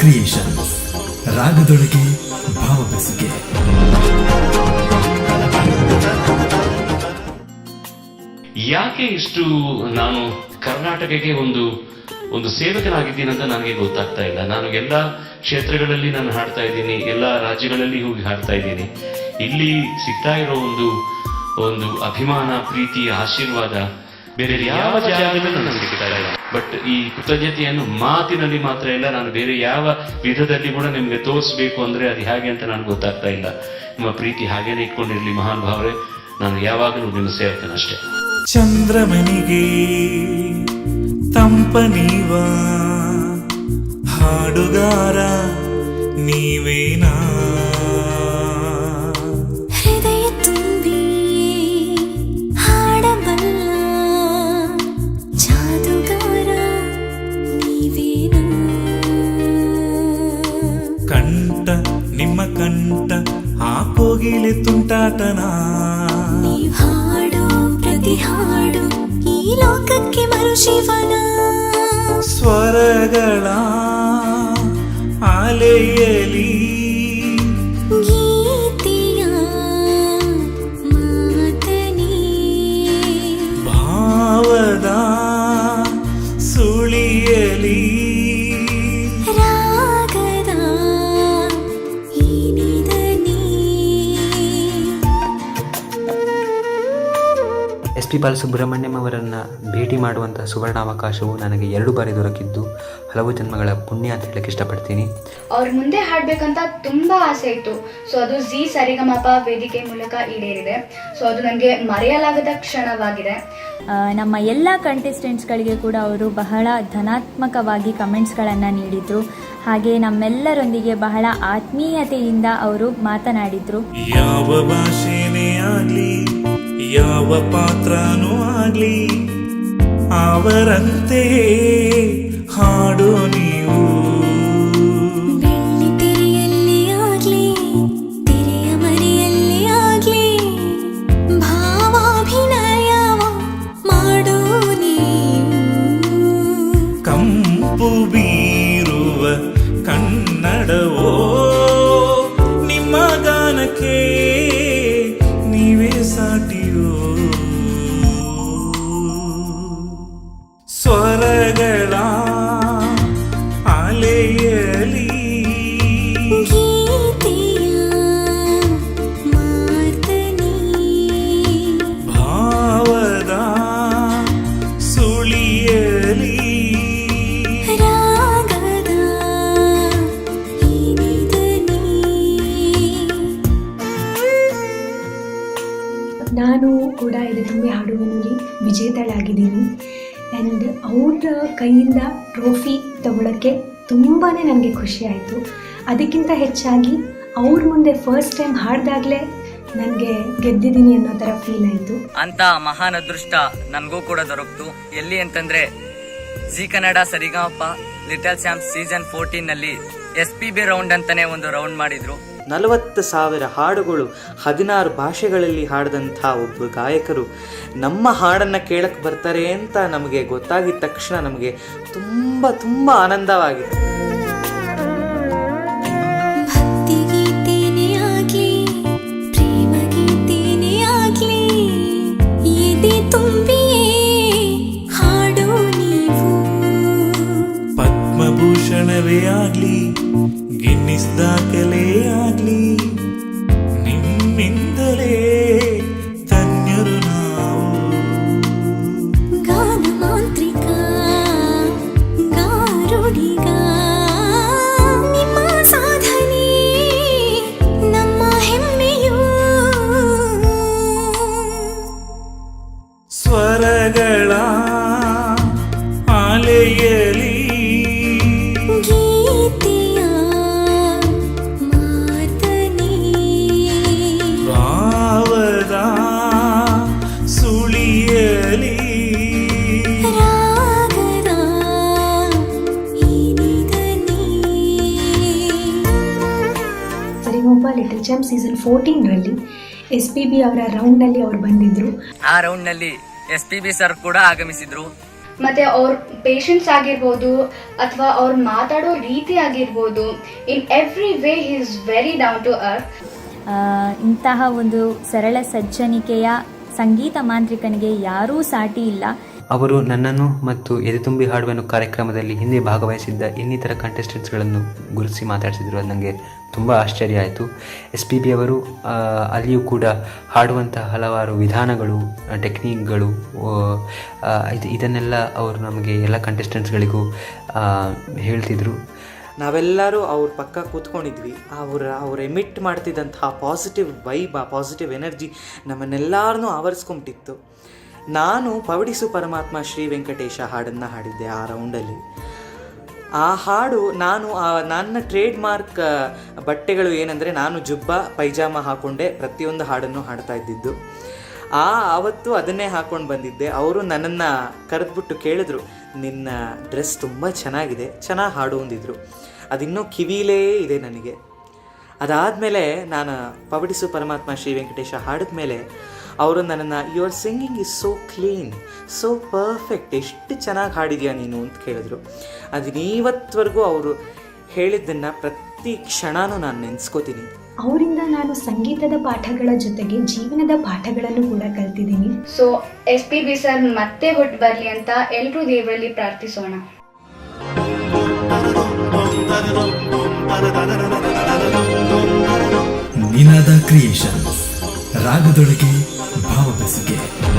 Creation ರಾಗದೊಳಗೆ ಭಾವ ಯಾಕೆ ಇಷ್ಟು ನಾನು ಕರ್ನಾಟಕಕ್ಕೆ ಒಂದು ಒಂದು ಸೇವಕನಾಗಿದ್ದೀನಿ ಅಂತ ನನಗೆ ಗೊತ್ತಾಗ್ತಾ ಇಲ್ಲ. ನಾನು ಎಲ್ಲ ಕ್ಷೇತ್ರಗಳಲ್ಲಿ ನಾನು ಹಾಡ್ತಾ ಇದ್ದೀನಿ, ಎಲ್ಲ ರಾಜ್ಯಗಳಲ್ಲಿ ಹೋಗಿ ಹಾಡ್ತಾ ಇದ್ದೀನಿ. ಇಲ್ಲಿ ಸಿಗ್ತಾ ಇರೋ ಒಂದು ಒಂದು ಅಭಿಮಾನ, ಪ್ರೀತಿ, ಆಶೀರ್ವಾದ ಬೇರೆ ಯಾವ ಜಾಗದಲ್ಲೂ ನನಗೆ ಸಿಗ್ತಾ ಇಲ್ಲ. ಬಟ್ ಈ ಕೃತಜ್ಞತೆಯನ್ನು ಮಾತಿನಲ್ಲಿ ಮಾತ್ರ ಇಲ್ಲ, ನಾನು ಬೇರೆ ಯಾವ ವಿಧದಲ್ಲಿ ಕೂಡ ನಿಮಗೆ ತೋರಿಸ್ಬೇಕು ಅಂದ್ರೆ ಅದು ಹೇಗೆ ಅಂತ ನನಗೆ ಗೊತ್ತಾಗ್ತಾ ಇಲ್ಲ. ನಿಮ್ಮ ಪ್ರೀತಿ ಹಾಗೇನೆ ಇಟ್ಕೊಂಡಿರ್ಲಿ ಮಹಾನ್ ಭಾವರೇ, ನಾನು ಯಾವಾಗಲೂ ನಿಮ್ಮ ಸೇವಕನಷ್ಟೇ ಚಂದ್ರಮನಿಗೆ ತಂಪನೀವ ಹಾಡುಗಾರ ನೀವೇನಾ? ಕೋಗಿಲೆ ತುಂಟಾಟನಾ ನೀವ್ ಹಾಡೋ ಪ್ರತಿ ಹಾಡು ಈ ಲೋಕಕ್ಕೆ ಮರುಶಿವನ ಸ್ವರಗಳ ಅಲೆಯಲಿ ಎಸ್ ಪಿ ಬಾಲಸುಬ್ರಹ್ಮಣ್ಯಂ ಅವರನ್ನು ಭೇಟಿ ಮಾಡುವಂಥ ಸುವರ್ಣಾವಕಾಶವು ನನಗೆ ಎರಡು ಬಾರಿ ದೊರಕಿದ್ದು. ಹಲವು ಜನ್ಮಗಳ ಪುಣ್ಯ ಅಂತ ಹೇಳಕ್ಕೆ ಇಷ್ಟಪಡ್ತೀನಿ. ಅವ್ರ ಮುಂದೆ ಹಾಡಬೇಕಂತ ತುಂಬ ಆಸೆ ಇತ್ತು. ಸೊ ಅದು ಜಿ ಸರಿಗಮಪ ವೇದಿಕೆ ಮೂಲಕ ಈಡೇರಿದೆ. ಸೊ ಅದು ನನಗೆ ಮರೆಯಲಾಗದ ಕ್ಷಣವಾಗಿದೆ. ನಮ್ಮ ಎಲ್ಲ ಕಂಟೆಸ್ಟೆಂಟ್ಸ್ಗಳಿಗೆ ಕೂಡ ಅವರು ಬಹಳ ಧನಾತ್ಮಕವಾಗಿ ಕಮೆಂಟ್ಸ್ಗಳನ್ನು ನೀಡಿದರು. ಹಾಗೆ ನಮ್ಮೆಲ್ಲರೊಂದಿಗೆ ಬಹಳ ಆತ್ಮೀಯತೆಯಿಂದ ಅವರು ಮಾತನಾಡಿದರು. ಯಾವ ಭಾಷೆನೇ ಆಗ್ಲಿ ಯಾವ ಪಾತ್ರನೂ ಆಗ್ಲಿ ಅವರಂತೆ ಹಾಡು ನೀವು ಬೆಳ್ಳಿ ತೆರೆಯಲ್ಲಿ ಆಗ್ಲಿ ಸ್ವರಗಳ ಅಲೆಯಲಿ ಭಾವದ ಸುಳಿಯಲಿ ನಾನು ಕೂಡ ಇದು ತುಂಬಿ ಹಾಡುವಿನಲ್ಲಿ ವಿಜೇತಳಾಗಿದ್ದೀನಿ. ಆ್ಯಂಡ್ ಅವ್ರ ಕೈಯಿಂದ ಟ್ರೋಫಿ ತಗೊಳ್ಳೋಕ್ಕೆ ತುಂಬಾ ನನಗೆ ಖುಷಿ ಆಯಿತು. ಅದಕ್ಕಿಂತ ಹೆಚ್ಚಾಗಿ ಅವ್ರ ಮುಂದೆ ಫಸ್ಟ್ ಟೈಮ್ ಹಾಡ್ದಾಗಲೇ ನನಗೆ ಗೆದ್ದಿದ್ದೀನಿ ಅನ್ನೋ ಥರ ಫೀಲ್ ಆಯಿತು. ಅಂತ ಮಹಾನ್ ಅದೃಷ್ಟ ನನಗೂ ಕೂಡ ದೊರಕ್ತು. ಎಲ್ಲಿ ಅಂತಂದ್ರೆ ಜಿ ಕನ್ನಡ ಸರಿಗಮಪ್ಪ ಲಿಟಲ್ ಸ್ಯಾಮ್ ಸೀಸನ್ ಫೋರ್ಟೀನ್ನಲ್ಲಿ ಎಸ್ ಪಿ ಬಿ ರೌಂಡ್ ಅಂತಲೇ ಒಂದು ರೌಂಡ್ ಮಾಡಿದ್ರು. ನಲವತ್ತು ಸಾವಿರ ಹಾಡುಗಳು ಹದಿನಾರು ಭಾಷೆಗಳಲ್ಲಿ ಹಾಡಿದಂಥ ಒಬ್ಬ ಗಾಯಕರು ನಮ್ಮ ಹಾಡನ್ನು ಕೇಳಕ್ಕೆ ಬರ್ತಾರೆ ಅಂತ ನಮಗೆ ಗೊತ್ತಾಗಿದ ತಕ್ಷಣ ನಮಗೆ ತುಂಬ ತುಂಬ ಆನಂದವಾಗಿದೆ. ಪದ್ಮಭೂಷಣವೇ ಆಗ್ಲಿ ಗಿನ್ನಿಸ್ ಸ್ವರಗಳ ಅಲೆಯಲಿ ಗೀತೆಯ ಮಾತನೇ. ರಾವದ ಸುಳಿಯಲಿ ರಾಗದ ಸರಿಗಮಪ ಲಿಟಲ್ ಚಾಂಪ್ ಸೀಸನ್ ಫೋರ್ಟೀನ್ರಲ್ಲಿ ಎಸ್ ಪಿ ಬಿ ಅವರ ರೌಂಡ್ನಲ್ಲಿ ಅವರು ಬಂದಿದ್ದರು ಆ ರೌಂಡ್ನಲ್ಲಿ ಎಸ್ ಪಿ ಬಿ ಸರ್ ಕೂಡ ಆಗಮಿಸಿದ್ರು. ಮತ್ತೆ ಅವ್ರ ಪೇಷನ್ಸ್ ಆಗಿರ್ಬೋದು ಅಥವಾ ಅವ್ರು ಮಾತಾಡೋ ರೀತಿ ಆಗಿರ್ಬೋದು in every way is very down to earth ಆ, ಇಂತಹ ಒಂದು ಸರಳ ಸಜ್ಜನಿಕೆಯ ಸಂಗೀತ ಮಾಂತ್ರಿಕನಿಗೆ ಯಾರೂ ಸಾಟಿ ಇಲ್ಲ. ಅವರು ನನ್ನನ್ನು ಮತ್ತು ಎದೆತುಂಬಿ ಹಾಡುವೆನು ಕಾರ್ಯಕ್ರಮದಲ್ಲಿ ಹಿಂದೆ ಭಾಗವಹಿಸಿದ್ದ ಇನ್ನಿತರ ಕಂಟೆಸ್ಟೆಂಟ್ಸ್ಗಳನ್ನು ಗುರುತಿಸಿ ಮಾತಾಡಿಸಿದ್ರು ಅದು ನನಗೆ ತುಂಬ ಆಶ್ಚರ್ಯ ಆಯಿತು. ಎಸ್ ಪಿ ಬಿ ಅವರು ಅಲ್ಲಿಯೂ ಕೂಡ ಹಾಡುವಂತಹ ಹಲವಾರು ವಿಧಾನಗಳು ಟೆಕ್ನಿಕ್ಗಳು ಇದು, ಇದನ್ನೆಲ್ಲ ಅವರು ನಮಗೆ ಎಲ್ಲ ಕಂಟೆಸ್ಟೆಂಟ್ಸ್ಗಳಿಗೂ ಹೇಳ್ತಿದ್ರು. ನಾವೆಲ್ಲರೂ ಅವ್ರ ಪಕ್ಕ ಕೂತ್ಕೊಂಡಿದ್ವಿ. ಅವರ, ಅವ್ರು ಎಮಿಟ್ ಮಾಡ್ತಿದ್ದಂತಹ ಪಾಸಿಟಿವ್ ವೈಬ್ ಆ ಪಾಸಿಟಿವ್ ಎನರ್ಜಿ ನಮ್ಮನ್ನೆಲ್ಲರನ್ನೂ ಆವರಿಸ್ಕೊಂಬಿಟ್ಟಿತ್ತು. ನಾನು ಪವಡಿಸು ಪರಮಾತ್ಮ ಶ್ರೀ ವೆಂಕಟೇಶ ಹಾಡನ್ನು ಹಾಡಿದ್ದೆ ಆ ರೌಂಡಲ್ಲಿ ಆ ಹಾಡು ನಾನು, ಆ ನನ್ನ ಟ್ರೇಡ್ ಮಾರ್ಕ್ ಬಟ್ಟೆಗಳು ಏನಂದರೆ ನಾನು ಜುಬ್ಬ, ಪೈಜಾಮ ಹಾಕೊಂಡೆ ಪ್ರತಿಯೊಂದು ಹಾಡನ್ನು ಹಾಡ್ತಾ ಇದ್ದಿದ್ದು. ಆ ಆವತ್ತು ಅದನ್ನೇ ಹಾಕೊಂಡು ಬಂದಿದ್ದೆ. ಅವರು ನನ್ನನ್ನು ಕರೆದ್ಬಿಟ್ಟು ಕೇಳಿದ್ರು, ನಿನ್ನ ಡ್ರೆಸ್ ತುಂಬ ಚೆನ್ನಾಗಿದೆ, ಚೆನ್ನಾಗಿ ಹಾಡು ಅಂದಿದ್ರು. ಅದಿನ್ನೂ ಕಿವಿಲೇ ಇದೆ ನನಗೆ. ಅದಾದಮೇಲೆ ನಾನು ಪವಡಿಸು ಪರಮಾತ್ಮ ಶ್ರೀ ವೆಂಕಟೇಶ ಹಾಡಿದ ಮೇಲೆ ಅವರು ನನ್ನನ್ನು your singing is so clean so perfect ಎಷ್ಟು ಚೆನ್ನಾಗಿ ಹಾಡಿದೆಯಾ ನೀನು? ಅಂತ ಕೇಳಿದ್ರು. ಅದನ್ನ ಇವತ್ತವರೆಗೂ ಅವರು ಹೇಳಿದ್ದನ್ನು ಪ್ರತಿ ಕ್ಷಣನೂ ನಾನು ನೆನೆಸ್ಕೋತೀನಿ. ಅವರಿಂದ ನಾನು ಸಂಗೀತದ ಪಾಠಗಳ ಜೊತೆಗೆ ಜೀವನದ ಪಾಠಗಳನ್ನು ಕೂಡ ಕಲ್ತಿದ್ದೀನಿ. So S P B sir ಮತ್ತೆ ಹೊಟ್ಟು ಬರಲಿ ಅಂತ ಎಲ್ಲರೂ ದೇವರಲ್ಲಿ ಪ್ರಾರ್ಥಿಸೋಣ. ನಿನದ ಕ್ರಿಯೇಷನ್ ರಾಗದೊಳಗೆ ಭಾವ ಬೆಸುಗೆ